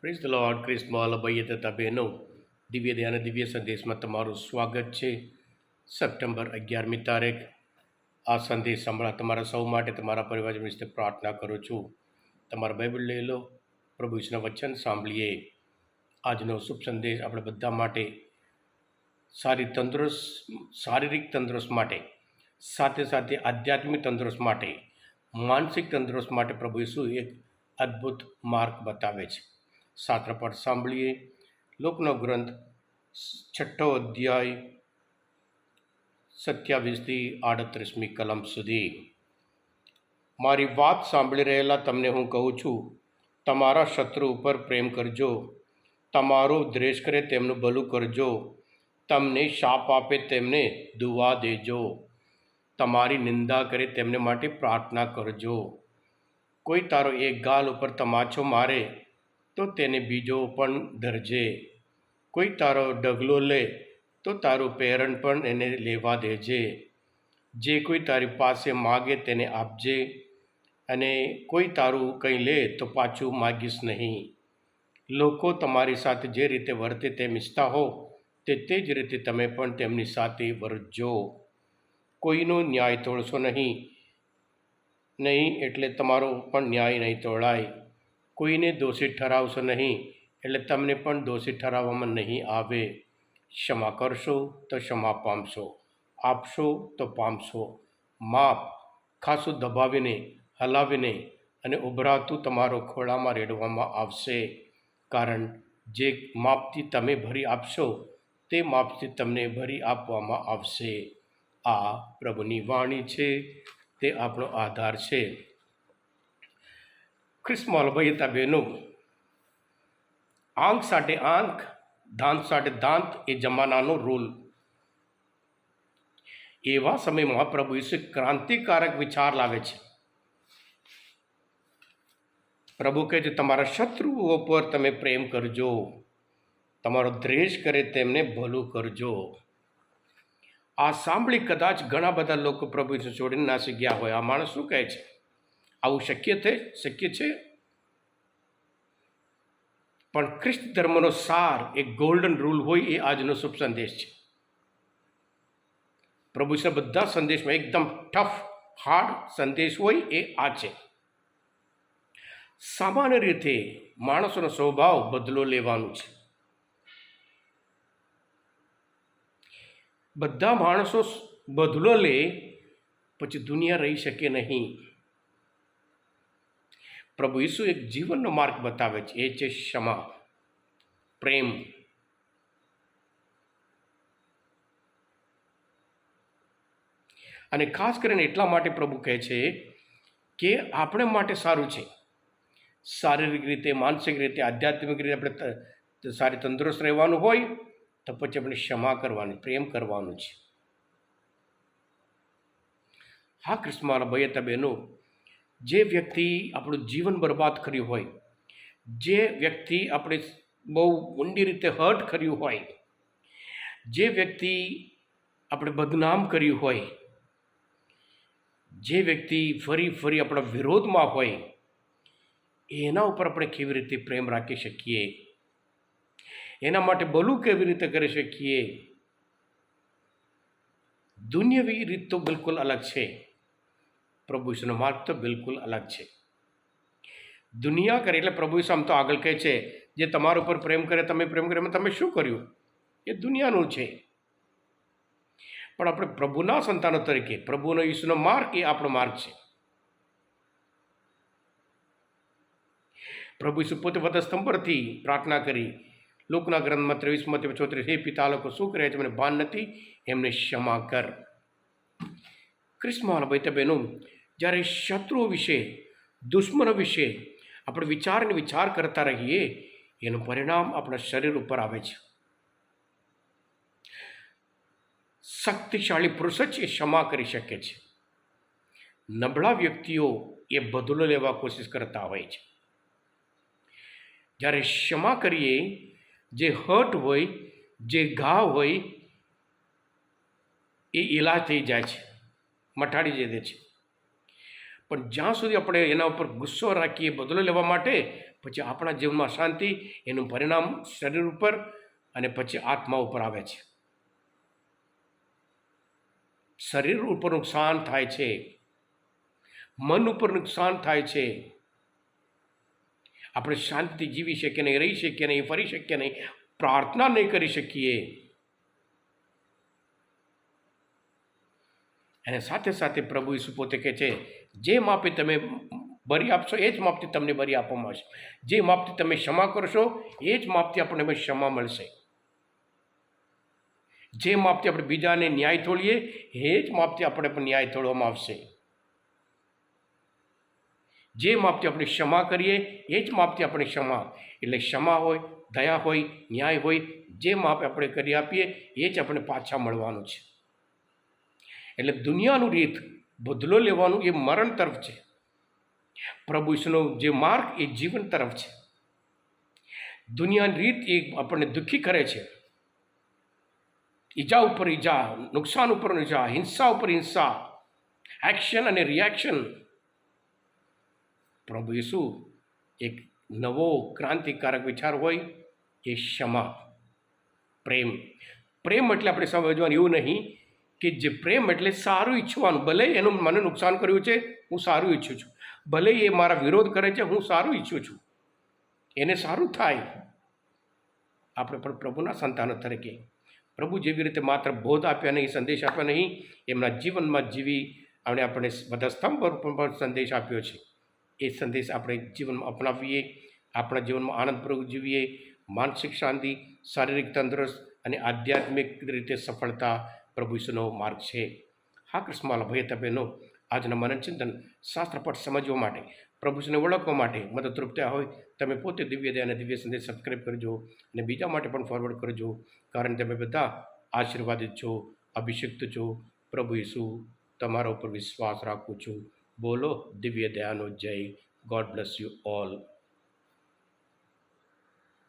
Praise the lord ક્રિસ્મોલ ભાઈએ તથા બહેનો દિવ્ય ધ્યાન દિવ્ય સંદેશમાં તમારું સ્વાગત છે સપ્ટેમ્બર અગિયારમી તારીખ. આ સંદેશ સાંભળા તમારા સૌ માટે, તમારા પરિવાર વિશે પ્રાર્થના કરું છું. તમારા બાઇબલ લઈ લો, પ્રભુ ઈશ્વરના વચન સાંભળીએ. આજનો શુભ સંદેશ આપણે બધા માટે સારી તંદુરસ્ત, શારીરિક તંદુરસ્ત માટે, સાથે સાથે આધ્યાત્મિક તંદુરસ્ત માટે, માનસિક તંદુરસ્ત માટે પ્રભુ ઈસુ એક અદ્ભુત માર્ગ બતાવે છે. શાસ્ત્ર પર સાંભળીએ. લોકનો ગ્રંથ છઠ્ઠો અધ્યાય સત્યાવીસથી આડત્રીસમી કલમ સુધી. મારી વાત સાંભળી રહેલા તમને હું કહું છું, તમારા શત્રુ ઉપર પ્રેમ કરજો. તમારો દ્વેષ કરે તેમનું ભલું કરજો. તમને શાપ આપે તેમને દુવા દેજો. તમારી નિંદા કરે તેમને માટે પ્રાર્થના કરજો. કોઈ તારો એક ગાલ ઉપર તમાચો મારે તો તેને બીજો પણ ધરજે કોઈ તારો ડગલો લે, તો તારું પેરણ પણ એને લેવા દેજે. જે કોઈ તારી પાસે માગે તેને આપજે, અને કોઈ તારું કંઈ લે તો પાછું માગીશ નહીં. લોકો તમારી સાથે જે રીતે વર્તે તેમ ઈચ્છતા હો, તે તે જ રીતે તમે પણ તેમની સાથે વર્તજો કોઈનો ન્યાય તોડશો નહીં. નહીં એટલે તમારો પણ ન્યાય નહીં તોડાય. કોઈને દોષિત ઠરાવશો નહીં, એટલે તમને પણ દોષિત ઠરાવવામાં નહીં આવે. ક્ષમા કરશો તો ક્ષમા પામશો, આપશો તો પામશો. માપ ખાસું દબાવીને, હલાવીને અને ઉભરાતું તમારો ખોળામાં રેડવામાં આવશે. કારણ જે માપથી તમે ભરી આપશો, તે માપથી તમને ભરી આપવામાં આવશે. આ પ્રભુની વાણી છે, તે આપણો આધાર છે. ખ્રિસ્મોલ ભાઈ બહેનો આંખ સાથે આંખ દાંત સાથે દાંત એ જમાનાનો રોલ એવા સમયમાં મહાપ્રભુ ઈસુ ક્રાંતિકારક વિચાર લાવે છે પ્રભુ કહે છે તમારા શત્રુઓ પર તમે પ્રેમ કરજો તમારો દ્વેષ કરે તેમને ભલું કરજો આ સાંભળી કદાચ ઘણા બધા લોકો પ્રભુ ઈસુ છોડીને નાસી ગયા હોય આ માણસ શું કહે છે આવું શક્ય છે શક્ય છે. પણ ખ્રિસ્ત ધર્મનો સાર એક ગોલ્ડન રૂલ હોય, એ આજનો શુભ સંદેશ છે. પ્રભુ છે બધા સંદેશમાં એકદમ ટફ હાર્ડ સંદેશ હોય, એ આ છે. સામાન્ય રીતે માણસોનો સ્વભાવ બદલો લેવાનું છે. બધા માણસો બદલો લે, પછી દુનિયા રહી શકે નહીં. પ્રભુ ઈસુ એક જીવનનો માર્ગ બતાવે છે, એ છે ક્ષમા, પ્રેમ. અને ખાસ કરીને એટલા માટે પ્રભુ કહે છે કે આપણે માટે સારું છે. શારીરિક રીતે, માનસિક રીતે, આધ્યાત્મિક રીતે આપણે સારી તંદુરસ્ત રહેવાનું હોય, તો પછી આપણે ક્ષમા કરવાની, પ્રેમ કરવાનું છે. હા કૃષ્ણમારા ભાઈ હતા જે વ્યક્તિ આપણું જીવન બરબાદ કર્યું હોય, જે વ્યક્તિ આપણે બહુ ઊંડી રીતે હર્ટ કર્યું હોય, જે વ્યક્તિ આપણે બદનામ કર્યું હોય, જે વ્યક્તિ ફરી ફરી આપણા વિરોધમાં હોય, એના ઉપર આપણે કેવી રીતે પ્રેમ રાખી શકીએ? એના માટે બલું કેવી રીતે કરી શકીએ? દુનિયાવી રીત તો બિલકુલ અલગ છે. પ્રભુ ઈસુનો માર્ગ તો બિલકુલ અલગ છે. દુનિયા કરે એટલે પ્રભુ ઈસુ આમ તો આગળ કહે છે, જે તમારા ઉપર પ્રેમ કરે, તમે પ્રેમ કરે તમે શું કર્યું? એ દુનિયાનું છે. પણ આપણે પ્રભુના સંતાનો તરીકે, પ્રભુનો ઈસુનો માર્ગ એ આપણો માર્ગ છે. પ્રભુ ઈસુ પોતે વધસ્તંભ પરથી પ્રાર્થના કરી, લોકના ગ્રંથમાં ત્રેવીસમાં ચોત્રીસ, હે પિતા, લોકો શું કરે છે? મને ભાન નથી, એમને ક્ષમા કર. ક્રિસ્મા ભાઈ બહેનો જ્યારે શત્રુઓ વિશે, દુશ્મનો વિશે આપણે વિચારને વિચાર કરતા રહીએ, એનું પરિણામ આપણા શરીર ઉપર આવે છે. શક્તિશાળી પુરુષ જ એ ક્ષમા કરી શકે છે. નબળા વ્યક્તિઓ એ બદલો લેવા કોશિશ કરતા હોય છે. જ્યારે ક્ષમા કરીએ, જે હર્ટ હોય, જે ઘા હોય, એ ઈલાજ થઈ જાય છે, મટાડી દે છે. પણ જ્યાં સુધી આપણે એના ઉપર ગુસ્સો રાખીએ, બદલો લેવા માટે, પછી આપણા જીવનમાં શાંતિ, એનું પરિણામ શરીર ઉપર અને પછી આત્મા ઉપર આવે છે. શરીર ઉપર નુકસાન થાય છે. મન ઉપર નુકસાન થાય છે. આપણે શાંતિથી જીવી શકીએ નહીં, રહી શકીએ નહીં, ફરી શકીએ નહીં, પ્રાર્થના નહીં કરી શકીએ. અને સાથે સાથે પ્રભુ ઈસુ પોતે કહે છે જે માપે તમે બરી આપશો, એ જ માપથી તમને બરી આપવામાં આવશે. જે માપથી તમે ક્ષમા કરશો, એ જ માપથી આપણને ક્ષમા મળશે. જે માપથી આપણે બીજાને ન્યાય થોડીએ એ જ માપથી આપણે પણ ન્યાય થોડવામાં આવશે. જે માપથી આપણે ક્ષમા કરીએ, એ જ માપથી આપણે ક્ષમા. એટલે ક્ષમા હોય, દયા હોય, ન્યાય હોય, જે માપ આપણે કરી આપીએ, એ જ આપણે પાછા મળવાનું છે. એટલે દુનિયાનું રીત બદલો લેવાનું એ મરણ તરફ છે. પ્રભુ ઈશ્વરનો જે માર્ગ એ જીવન તરફ છે. દુનિયાની રીત એ આપણને દુઃખી કરે છે. ઈજા ઉપર ઈજા, નુકસાન ઉપર ઈજા, હિંસા ઉપર હિંસા, એક્શન અને રિએક્શન. પ્રભુ ઈસુ એક નવો ક્રાંતિકારક વિચાર હોય એ ક્ષમા, પ્રેમ. પ્રેમ એટલે આપણે સમજવાનું એવું નહીં કે જે પ્રેમ એટલે સારું ઈચ્છવાનું, ભલે એનું મને નુકસાન કર્યું છે, હું સારું ઈચ્છું છું. ભલે એ મારા વિરોધ કરે છે, હું સારું ઈચ્છું છું. એને સારું થાય. આપણે પણ પ્રભુના સંતાનો તરીકે. પ્રભુ જેવી રીતે માત્ર બોધ આપ્યા નહીં, સંદેશ આપ્યા નહીં, એમના જીવનમાં જીવી અને આપણે બધા સ્તંભ પર સંદેશ આપ્યો છે. એ સંદેશ આપણે જીવનમાં અપનાવીએ, આપણા જીવનમાં આનંદપૂર્વક જીવીએ, માનસિક શાંતિ, શારીરિક તંદુરસ્ત અને આધ્યાત્મિક રીતે સફળતા પ્રભુ ઈસુનો માર્ગ છે. હા, કૃષ્ણમાલા ભાઈ તબેનો આજના મનન ચિંતન શાસ્ત્રપાઠ સમજવા માટે, પ્રભુ ઈસુને ઓળખવા માટે મદદરૂપ થયા હોય, તમે પોતે દિવ્ય દયા અને દિવ્ય સંદેશ સબસ્ક્રાઈબ કરજો અને બીજા માટે પણ ફોરવર્ડ કરજો, કારણ તમે બધા આશીર્વાદિત છો, અભિષિક્ત છો. પ્રભુ ઈસુ, તમારા ઉપર વિશ્વાસ રાખું છું. બોલો, દિવ્ય દયાનો જય. God bless you all